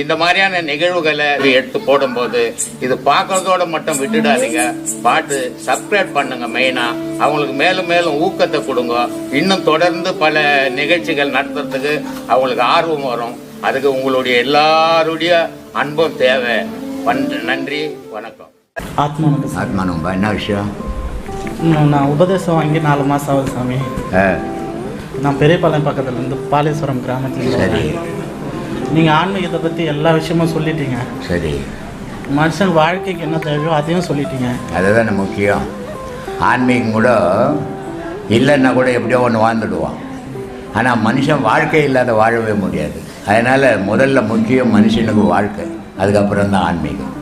இந்த மாதிரியான நிகழ்வுகளை எடுத்து போடும்போது இது பார்க்கறதோட மட்டும் விட்டுடாதீங்க. பாட்டு சப்ஸ்கிரைப் பண்ணுங்க மெயினா அவங்களுக்கு மேலும் மேலும் ஊக்கத்தை கொடுங்க. இன்னும் தொடர்ந்து பல நிகழ்ச்சிகள் நடத்துறதுக்கு அவங்களுக்கு ஆர்வம் வரும். அதுக்கு உங்களுடைய எல்லாருடைய அன்பும் தேவை. நன்றி வணக்கம். சாமி. ஆத்மானும்பா என்ன விஷயம்? நான் உபதேசம் வாங்கி நாலு மாதம் ஆகுது சாமி. ஆ, நான் பெரியபாளையம் பக்கத்துல இருந்து பாலேஸ்வரம் கிராமத்தில் சரி. நீங்கள் ஆன்மீகத்தை பற்றி எல்லா விஷயமும் சொல்லிட்டீங்க. சரி. மனுஷன் வாழ்க்கைக்கு என்ன தேவையோ அதையும் சொல்லிட்டீங்க. அதுதானே முக்கியம். ஆன்மீகம் கூட இல்லைன்னா கூட எப்படியோ ஒன்று வாழ்ந்துடுவான். ஆனால் மனுஷன் வாழ்க்கை இல்லாத வாழவே முடியாது. அதனால் முதல்ல முக்கியம் மனுஷனுக்கு வாழ்க்கை. அதுக்கப்புறம் தான் ஆன்மீகம்.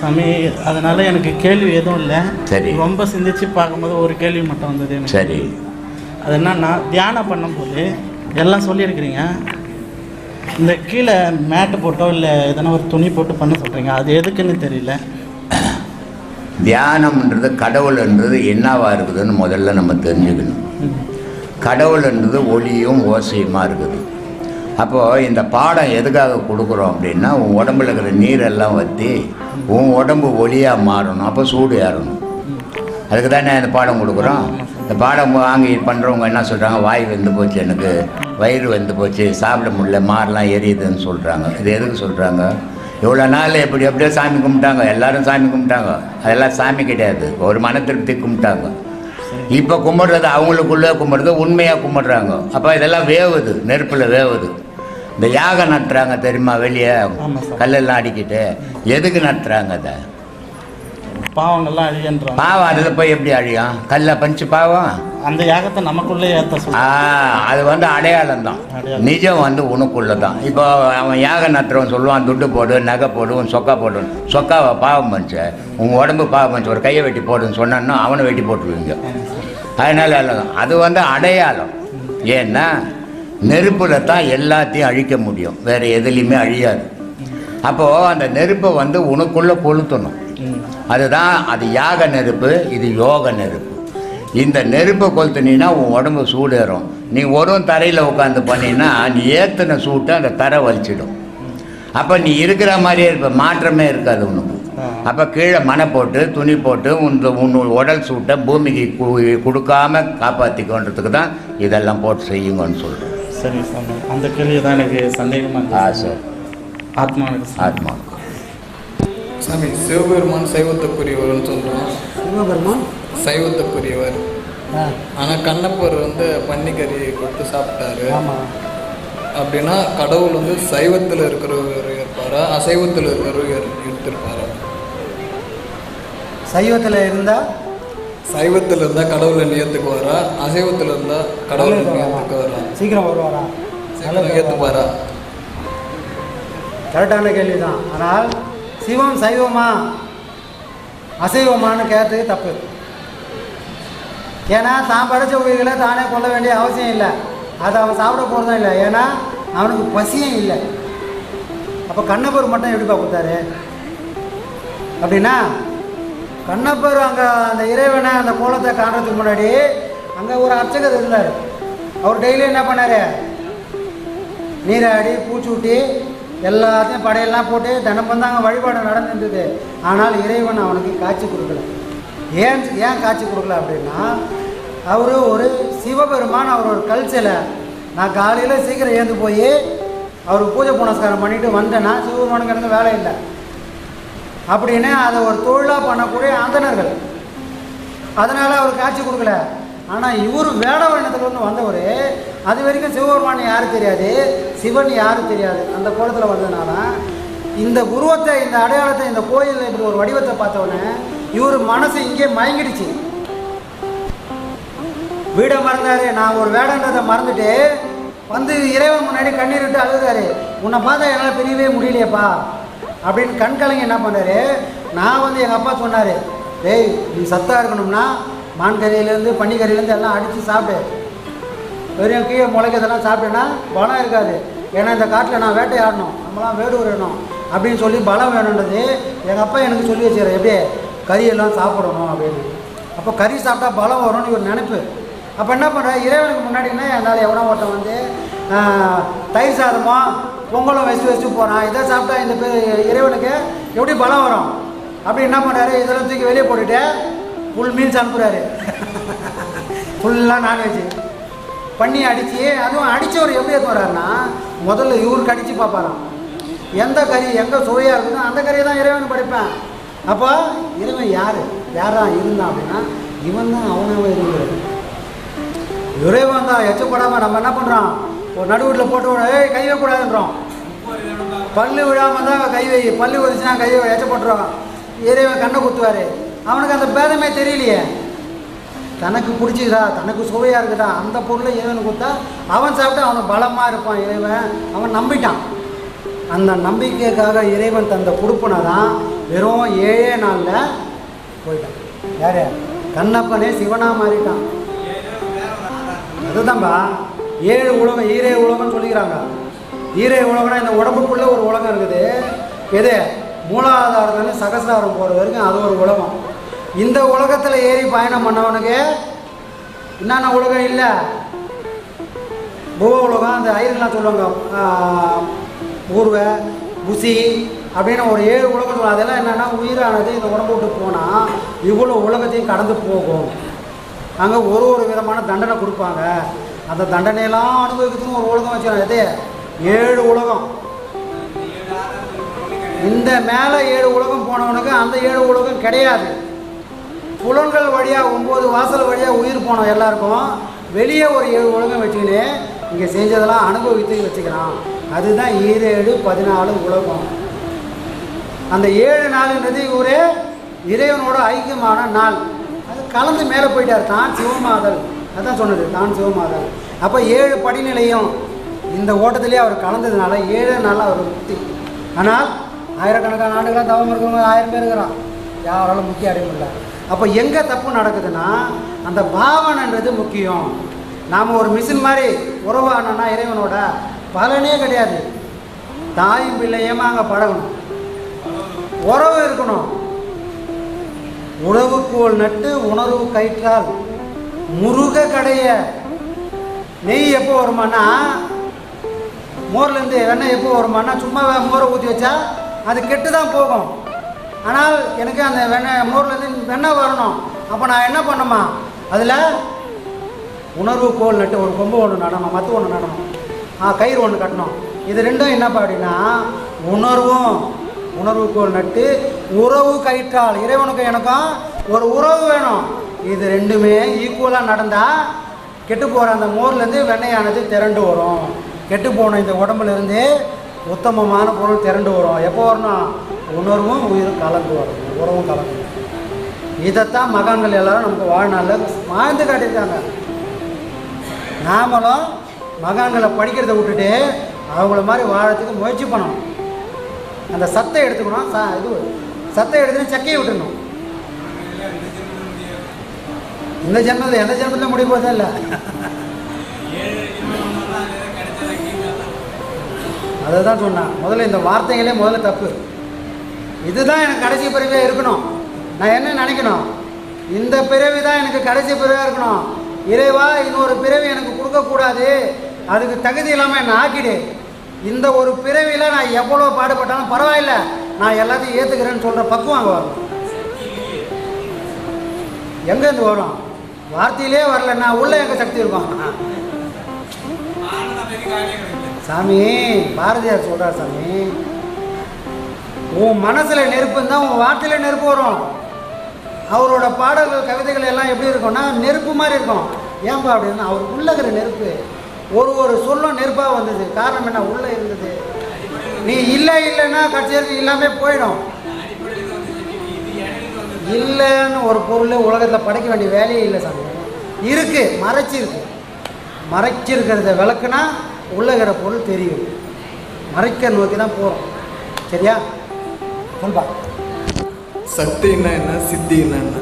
சாமி அதனால எனக்கு கேள்வி எதுவும் இல்லை. சரி. ரொம்ப சிந்திச்சு பார்க்கும்போது ஒரு கேள்வி மட்டும் வந்தது சரி. அது என்னன்னா தியானம் பண்ணும்போது எல்லாம் சொல்லியிருக்கிறீங்க. இந்த கீழே மேட்டு போட்டோ இல்லை எதனா ஒரு துணி போட்டு பண்ண சொல்கிறீங்க அது எதுக்குன்னு தெரியல. தியானம்ன்றது கடவுள்ன்றது என்னவா இருக்குதுன்னு முதல்ல நம்ம தெரிஞ்சுக்கணும். கடவுள்ன்றது ஒளியும் ஓசையுமா இருக்குது. அப்போது இந்த பாடம் எதுக்காக கொடுக்குறோம் அப்படின்னா உன் உடம்புல இருக்கிற நீரெல்லாம் வற்றி உன் உடம்பு ஒளியாக மாறணும். அப்போ சூடு ஏறணும். அதுக்கு தானே இந்த பாடம் கொடுக்குறோம்? இந்த பாடம் வாங்கி பண்ணுறவங்க என்ன சொல்கிறாங்க வாய் வெந்து போச்சு எனக்கு. வயிறு வெந்து போச்சு. சாப்பிட முடியல. மாரெலாம் எரியுதுன்னு சொல்கிறாங்க இது எதுக்கு சொல்கிறாங்க இவ்வளோ நாள் எப்படி எப்படியோ சாமி கும்பிட்டாங்க. எல்லாரும் சாமி கும்பிட்டாங்க. அதெல்லாம் சாமி கிடையாது. ஒரு மன திருப்தி கும்பிட்டாங்க. இப்போ கும்பிட்றது அவங்களுக்குள்ளே கும்பிட்றது உண்மையாக கும்பிட்றாங்க. அப்போ இதெல்லாம் வேவுது. நெருப்பில் வேவுது. இந்த யாகம் நட்டுறாங்க தெரியுமா வெளியே. கல்லெல்லாம் அடிக்கிட்டு. எதுக்கு நட்டுறாங்க அதை? பாவங்கள்லாம் அழியன்றோம் பாவம் அதில் போய் எப்படி அழியும்? கல்லை பஞ்சு பாவம்? அந்த யாகத்தை நமக்குள்ளே ஏற்ற அது வந்து அடையாளம். தான். நிஜம் வந்து உனக்குள்ள தான் இப்போ அவன் யாக நட்டுறவன் சொல்லுவான் துட்டு போடு நகை போடு உன் சொக்கா போடு. சொக்காவை பாவம் பண்ணிச்ச உன் உடம்பு பாவம் பண்ணிச்சு ஒரு கையை வெட்டி போடுன்னு சொன்னான்னா அவனை வெட்டி போட்டுருவீங்க. அதனால அது வந்து அடையாளம். ஏன்னா நெருப்பில் தான் எல்லாத்தையும் அழிக்க முடியும். வேறு எதுலேயுமே அழியாது. அப்போது அந்த நெருப்பை வந்து உனக்குள்ளே கொளுத்தணும். அதுதான் அது யாக நெருப்பு இது யோக நெருப்பு. இந்த நெருப்பை கொளுத்துனீன்னா உன் உடம்பு சூடேறும். நீ ஒரு தரையில் உட்காந்து பண்ணினா நீ ஏற்றின சூட்டை அந்த தரை வலிச்சிடும். அப்போ நீ இருக்கிற மாதிரியே இருப்ப மாற்றமே இருக்காது உனக்கு. அப்போ கீழே மனை போட்டு துணி போட்டு உன் உன் உடல் சூட்டை பூமிக்கு கொடுக்காம காப்பாற்றிக்கோன்றதுக்கு தான் இதெல்லாம் போட்டு செய்யுங்கன்னு சொல்கிறேன் சரி சாமி. அந்த கேள்வி தான் எனக்கு சந்தேகமாக ஆ சார். ஆத்மாவுக்கு சாமி. சாமி சிவபெருமான் சைவத்துக்குரியவர்னு சொல்கிறோம் சிவபெருமான்? சைவத்துக்குரியவர். ஆனால் கண்ணப்பர் வந்து பன்னிக்கறி கொடுத்து சாப்பிட்டாரு. அப்படின்னா கடவுள் வந்து சைவத்தில் இருக்கிறவர் இருப்பாரா? அசைவத்தில் இருக்கிறவர் இரு- இருந்திருப்பாரா சைவத்தில் இருந்தால் சைவத்தில் இருந்தால் கடவுளை நியத்துக்குவாரா? அசைவத்தில் இருந்தால் கடவுளை நியத்துக்குவாரா? சீக்கிரம் வருவாரா? சைவத்தை ஏற்றுப்பாரா கரெக்டான கேள்வி தான் ஆனால் சிவம் சைவமா? அசைவமானு கேட்டது தப்பு. ஏன்னா தான் படைச்ச உயிர்களை தானே கொல்ல வேண்டிய அவசியம் இல்லை. அதை அவன் சாப்பிட போகிறதும் இல்லை. ஏன்னா அவனுக்கு பசியும் இல்லை. அப்போ கண்ணப்பர் மட்டும் எப்படிப்பா கொடுத்தாரு? அப்படின்னா கண்ணப்பர் அங்கே அந்த இறைவனை அந்த கோலத்தை காண்றதுக்கு முன்னாடி அங்கே ஒரு அர்ச்சகர் இருந்தார். அவர் டெய்லி என்ன பண்ணார்? நீராடி பூச்சூட்டி எல்லாத்தையும் படையெல்லாம் போட்டு தினமும் தாங்க வழிபாடு நடந்துருந்தது ஆனால் இறைவன் அவனுக்கு காட்சி கொடுக்கல. ஏன் ஏன் காட்சி கொடுக்கல அப்படின்னா அவர் ஒரு சிவபெருமான் அவர் ஒரு கல் சிலை. நான் காலையில் சீக்கிரம் ஏந்து போய் அவர் பூஜை புனஸ்காரம் பண்ணிட்டு வந்தேன்னா சிவபெருமானுக்கு எனக்கு வேலை இல்லை. அப்படின்னு அதை ஒரு தொழிலாக பண்ணக்கூடிய அந்தனர்கள் அதனால் அவர் காட்சி கொடுக்கல. ஆனால் இவர் வேடவண்ணத்துலேருந்து வந்தவர். அது வரைக்கும் சிவபெருமான் யாரும் தெரியாது. சிவன் யாரும் தெரியாது. அந்த கோலத்தில் வந்ததுனால இந்த உருவத்தை இந்த அடையாளத்தை இந்த கோயிலில் இப்படி ஒரு வடிவத்தை பார்த்தோன்னே இவர் மனசு இங்கே மயங்கிடுச்சு. வீடை மறந்தாரு. நான் ஒரு வேடன்றதை மறந்துட்டு வந்து இறைவன் முன்னாடி கண்ணீர் விட்டு அழுகுறாரு. உன்னை பார்த்தா என்னால் பிரியவே முடியலையேப்பா. அப்படின்னு கண் என்ன பண்ணாரு? நான் வந்து எங்கள் அப்பா சொன்னார் டேய் நீ சத்தாக இருக்கணும்னா மான் கறியிலேருந்து எல்லாம் அடித்து சாப்பிட்டு வெறும் கீழே முளைக்கிறதெல்லாம் சாப்பிட்டேன்னா பலம் இருக்காது. ஏன்னா இந்த காட்டில் நான் வேட்டையாடணும். நம்மளாம் வேடு வேணும் அப்படின்னு சொல்லி பலம் வேணுன்றது எங்கள் அப்பா எனக்கு சொல்லி வச்சார் எப்படி கறியெல்லாம் சாப்பிடணும் அப்படின்னு. அப்போ கறி சாப்பிட்டா பலம் வரும்னு ஒரு நினைப்பு. அப்போ என்ன பண்ணுற இறைவனுக்கு முன்னாடினா என்னால் எவனோ ஒருத்தன் வந்து தயிர் சாதமோ பொங்கலும் வச்சு வச்சு போகிறான் இதை சாப்பிட்டா இந்த இறைவனுக்கு எப்படி பலம் வரும்? அப்படி என்ன பண்ணுறாரு இதெல்லாம் தூக்கி வெளியே போட்டுட்டு ஃபுல் மீல்ஸ் அனுப்புகிறாரு ஃபுல்லாக நான்வெஜ் பண்ணி அடித்து அதுவும் அடித்தவர் எப்படி எடுத்து வர்றாருன்னா முதல்ல இவருக்கு அடித்து பார்ப்பாராம். எந்த கறி எங்கே சுவையாக இருக்குதோ அந்த கறியை தான் இறைவன் படைப்பேன். அப்போ இறைவன் யார்? யாரா இருந்தான் அப்படின்னா இவன் தான் அவனாவே இருக்கிறது இறைவன் தான் எச்சப்படாமல் நம்ம என்ன பண்ணுறோம் ஒரு நடுவீட்டில் போட்டு விட, ஏய் கை வைக்கக்கூடாதுன்றோம். பல்லு விழாமல் தான் கை வை பல்லு வந்துச்சுன்னா கை எச்சப்பட்டுறோம் இறைவன் கண்ணை குத்துவார். அவனுக்கு அந்த பேதமே தெரியலையே. தனக்கு பிடிச்சிதா தனக்கு சுவையாக இருக்குதா அந்த பொருளை இறைவன் கொடுத்தா அவன் சாப்பிட்டு அவன் பலமாக இருப்பான் இறைவன். அவன் நம்பிட்டான். அந்த நம்பிக்கைக்காக இறைவன் தந்த கொடுப்புனா தான் வெறும் ஏழே நாளில் போயிட்டான். யார்? கண்ணப்பனே சிவனாக மாறிட்டான். அதுதான்பா. ஏழு உலகம் ஈரே உலகம்னு சொல்லிக்கிறாங்க. ஈரே உலகம்னா இந்த உடம்புக்குள்ளே ஒரு உலகம் இருக்குது. எது? மூலாதாரத்துலேருந்து சகசிராரம் போகிற வரைக்கும் அது ஒரு உலகம். இந்த உலகத்தில் ஏறி பயணம் பண்ணவனுக்கு என்னென்ன உலகம் இல்லை? பூவ உலகம் அந்த ஐயர்லாம் சொல்லுவாங்க ஊர்வ புசி அப்படின்னு ஒரு ஏழு உலகம் சொல்லுவாங்க. அதெல்லாம் என்னென்னா உயிரானது இந்த உடம்பு விட்டு போனால் இவ்வளோ உலகத்தையும் கடந்து போகும். அங்கே ஒரு ஒரு விதமான தண்டனை கொடுப்பாங்க. அந்த தண்டனையெல்லாம் அனுபவிக்கிறதுன்னு ஒரு உலகம் வச்சுருக்காங்க எது ஏழு உலகம். இந்த மேலே ஏழு உலகம் போனவனுக்கு அந்த ஏழு உலகம் கிடையாது. புலன்கள் வழியாக ஒம்பது வாசல் வழியாக உயிர் போனோம் எல்லாருக்கும். வெளியே ஒரு ஏழு உலகம் வச்சுக்கின்னு இங்கே செஞ்சதெல்லாம் அனுபவித்து வச்சுக்கிறான். அதுதான் ஈரேழு பதினாலு உலகம். அந்த ஏழு நாளுன்றது இவரே இறைவனோட ஐக்கியமான நாள். அது கலந்து மேலே போயிட்டார் தான் சிவமாதல். அதான் சொன்னது தான் சிவமாதல். அப்போ ஏழு படிநிலையும் இந்த ஓட்டத்திலே அவர் கலந்ததுனால ஏழு நாள் அவர் முக்தி. ஆனால் ஆயிரக்கணக்கான ஆண்டுகளாக தவம் இருக்கிறவங்க ஆயிரம் பேர் இருக்கிறான். யாராலும் முக்கிய அடைய முடியல அப்போ எங்கே தப்பு நடக்குதுன்னா அந்த பாவனைன்றது முக்கியம். நாம் ஒரு மிஷின் மாதிரி உறவானோன்னா இறைவனோட பலனே கிடையாது. தாயும் பிள்ளையுமா அங்கே பழகணும். உறவு இருக்கணும். உறவுக்கோல் நட்டு உணர்வு கயிற்றால் முருக கடைய. நெய் எப்போ வருமானா? மோர்லேருந்து வெண்ணெய் எப்போ வருமானா? சும்மா மோரை ஊற்றி வச்சா அது கெட்டு தான் போகும். ஆனால் எனக்கு அந்த வெண்ணெய் மோர்லேருந்து வெண்ணெய் வரணும். அப்போ நான் என்ன பண்ணுமா அதில் உணர்வு கோல் நட்டு ஒரு கொம்பு ஒன்று நடணும் மற்ற ஒன்று நடணும். ஆ கயிறு ஒன்று கட்டணும். இது ரெண்டும் என்னப்பா அப்படின்னா உணர்வும் உணர்வு கோல் நட்டு உறவு கயிற்றால். இறைவனுக்கும் எனக்கும் ஒரு உறவு வேணும். இது ரெண்டுமே ஈக்குவலாக நடந்தால் கெட்டு போகிற அந்த மோர்லேருந்து வெண்ணையானது திரண்டு வரும். கெட்டு போன இந்த உடம்புலேருந்து உத்தமமான பொருள் திரண்டு வரும். எப்போ வரணும்? உணர்வும் உயிரும் கலந்து வரணும் உறவும் கலந்து இதைத்தான் மகான்கள் எல்லாரும் நமக்கு வாழ்நாளில் வாழ்ந்து காட்டியிருக்காங்க. நாமளும் மகான்களை படிக்கிறதை விட்டுட்டு அவங்கள மாதிரி வாழறதுக்கு முயற்சி பண்ணணும். அந்த சத்தை எடுத்துக்கணும் சா இது சத்தை எடுத்து சக்கையை விட்டுணும் இந்த ஜென்மத்தில் எந்த ஜென்மத்தில் முடிவு போதே இல்லை. அதை தான் சொன்னான். முதல்ல இந்த வார்த்தைகளே முதல்ல தப்பு. இதுதான் எனக்கு கடைசி பிறவியாக இருக்கணும். நான் என்ன நினைக்கணும்? இந்த பிறவி தான் எனக்கு கடைசி பிறவியாக இருக்கணும். இறைவா இன்னொரு பிறவி எனக்கு கொடுக்கக்கூடாது. அதுக்கு தகுதி இல்லாமல் என்னை ஆக்கிடு. இந்த ஒரு பிறவியில் நான் எவ்வளோ பாடுபட்டாலும் பரவாயில்ல. நான் எல்லாத்தையும் ஏற்றுக்கிறேன்னு சொல்கிற பக்குவம் அங்கே வரும். எங்கேருந்து வரும்? வார்த்தையிலே வரலன்னா உள்ள எங்க சக்தி இருக்கும்? சாமி பாரதியார் சொல்கிறார் சாமி. உன் மனசில் நெருப்பு தான் உன் வார்த்தையில் நெருப்பு வரும். அவரோட பாடல்கள் கவிதைகள் எல்லாம் எப்படி இருக்கும்னா நெருப்பு மாதிரி இருக்கும். ஏன்பா அப்படின்னா அவர் உள்ளகிற நெருப்பு. ஒரு ஒரு சொல்லும் நெருப்பாக வந்தது. காரணம் என்ன? உள்ளே இருந்தது. நீ இல்லை இல்லைன்னா கடைசி எல்லாமே போயிடும். இல்லைன்னு ஒரு பொருள் உலகத்தில் படைக்க வேண்டிய வேலையே இல்லை சாமி. இருக்கு மறைச்சிருக்கு. மறைச்சிருக்கிறத விளக்குனா உள்ளகிற பொருள் தெரியும். மறைக்க நோக்கி தான் போகிறோம் சரியா? சொல்பா சக்தின்னா என்ன சித்தின்னா என்ன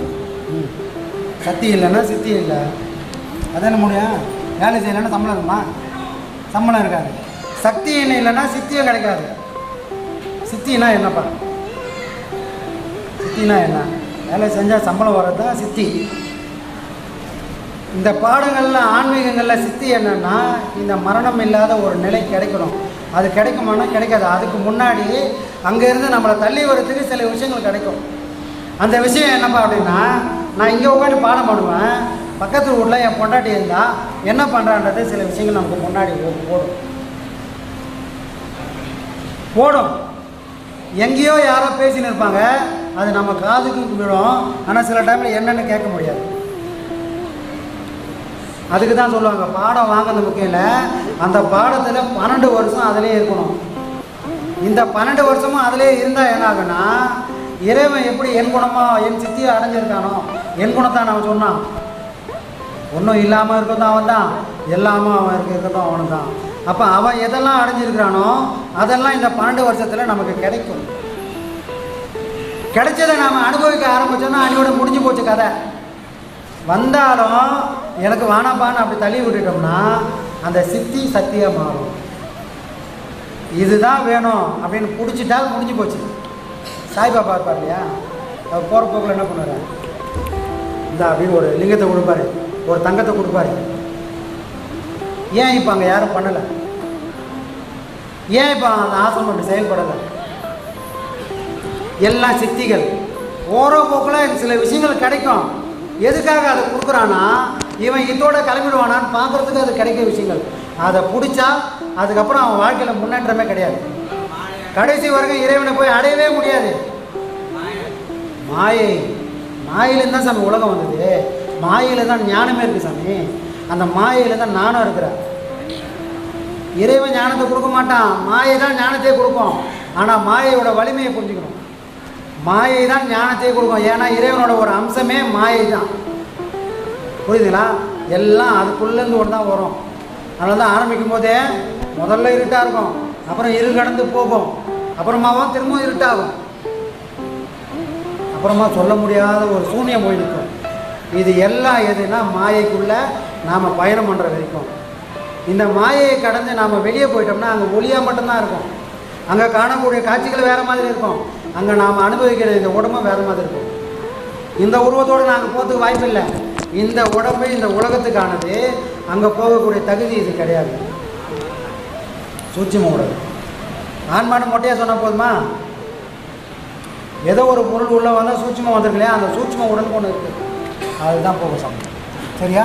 சக்தி இல்லைன்னா சித்தி இல்லை. அதான முடியும்? வேலை செய்யலைன்னா சம்பளம் இருக்குமா? சம்பளம் இருக்காது. சக்தி என்ன இல்லைன்னா சித்தியும் கிடைக்காது. சித்தினா என்னப்பா? சித்தினா என்ன? வேலை செஞ்சால் சம்பளம் வர்றது தான் சித்தி? இந்த பாடங்களில் ஆன்மீகங்களில் சித்தி என்னன்னா இந்த மரணம் இல்லாத ஒரு நிலை கிடைக்கணும். அது கிடைக்குமானா கிடைக்காது. அதுக்கு முன்னாடி அங்கேருந்து நம்மளை தள்ளி வரத்துக்கு சில விஷயங்கள் கிடைக்கும். அந்த விஷயம் என்னப்பா அப்படின்னா நான் இங்கே உட்காந்து பாடம் பண்ணுவேன் பக்கத்து ஊரில் என் பொண்டாட்டி இருந்தால் என்ன பண்ணுறான்றது சில விஷயங்கள் நமக்கு முன்னாடி ஓ- ஓடும் ஓடும் எங்கேயோ யாரோ பேசின்னு இருப்பாங்க. அது நம்ம காதுக்கு விடும் ஆனால் சில டைமில் என்னென்னு கேட்க முடியாது. அதுக்கு தான் சொல்லுவாங்க பாடம் வாங்குறது முக்கியம் இல்லை அந்த பாடத்தில் பன்னெண்டு வருஷம் அதிலே இருக்கணும். இந்த பன்னெண்டு வருஷமும் அதிலே இருந்தால் என்ன ஆகுன்னா இறைவன் எப்படி என் குணமா என் சித்தியை அடைஞ்சிருக்கானோ என் குணத்தை அவன் சொன்னான். ஒன்றும் இல்லாமல் இருக்கட்டும் அவன் தான் எல்லாமும் அவன் இருக்க இருக்கட்டும் அவனு தான் அப்போ அவன் எதெல்லாம் அடைஞ்சிருக்கிறானோ அதெல்லாம் இந்த பன்னெண்டு வருஷத்தில் நமக்கு கிடைக்கும். கிடைச்சதை நாம் அனுபவிக்க ஆரம்பிச்சோன்னா அணியோட முடிஞ்சு போச்சு கதை. வந்தாலும் எனக்கு வானாப்பான்னு அப்படி தள்ளி விட்டுட்டோம்னா அந்த சித்தி சக்தியாக மாறும். இதுதான் வேணும் அப்படின்னு பிடிச்சிட்டா முடிஞ்சு போச்சு. சாய்பாபா இருப்பார் இல்லையா? அவர் போகிற போக்கில் என்ன பண்ணுவார்? இந்த அப்படின்னு ஒரு லிங்கத்தை கொடுப்பாரு. ஒரு தங்கத்தை கொடுப்பாரு. ஏன் இப்போ அங்கே யாரும் பண்ணலை? ஏன் இப்போ அந்த ஆசிரமம் செயல்படலை? எல்லாம் சித்திகள். ஓரோ போக்கில் சில விஷயங்கள் கிடைக்கும். எதுக்காக அதை கொடுக்குறான்னா இவன் இதோட கிளம்பிடுவானான்னு பார்க்குறதுக்கு அது கிடைக்கிற விஷயங்கள். அதை பிடிச்சா அதுக்கப்புறம் அவன் வாழ்க்கையில் முன்னேற்றமே கிடையாது. கடைசி வரைக்கும் இறைவனை போய் அடையவே முடியாது. மாயை. மாயிலேருந்து தான் சாமி உலகம் வந்தது. மாயில தான் ஞானமே இருக்குது சாமி. அந்த மாயையில் தான் நானும் இருக்கிறேன். இறைவன் ஞானத்தை கொடுக்க மாட்டான். மாயை தான் ஞானத்தையே கொடுக்கும். ஆனால் மாயையோட வலிமையை புரிஞ்சுக்கணும். மாயை தான் ஞானத்தை கொடுக்கும். ஏன்னா இறைவனோட ஒரு அம்சமே மாயை தான் புரியுதுங்களா? எல்லாம் அதுக்குள்ளேருந்து ஒன்று தான் வரும். அதனால தான் ஆரம்பிக்கும் போதே முதல்ல இருட்டாக இருக்கும். அப்புறம் இரு கடந்து போகும். அப்புறமாவும் திரும்பவும் இருட்டாகும். அப்புறமா சொல்ல முடியாத ஒரு சூன்யம் போய் நிற்கும். இது எல்லாம் எதுனா மாயைக்குள்ளே நாம் பயணம் பண்ணுற வரைக்கும். இந்த மாயையை கடந்து நாம் வெளியே போயிட்டோம்னா அங்கே ஒளியாக மட்டும்தான் இருக்கும். அங்கே காணக்கூடிய காட்சிகள் வேறு மாதிரி இருக்கும். அங்கே நாம் அனுபவிக்கிற இந்த உடம்பும் வேறு மாதிரி இருக்கும். இந்த உருவத்தோடு நாங்கள் போகிறதுக்கு வாய்ப்பு இல்லை. இந்த உடம்பு இந்த உலகத்துக்கானது. அங்கே போகக்கூடிய தகுதி இது கிடையாது. சூட்சும உடல். ஆன்மானு மொட்டையாக சொன்னால் போதுமா? ஏதோ ஒரு பொருள் உள்ள வந்தால் சூட்சமாக வந்திருக்கு இல்லையா? அந்த சூட்சமாக உடல் ஒன்று இருக்குது அதுதான் போக சமயம் சரியா?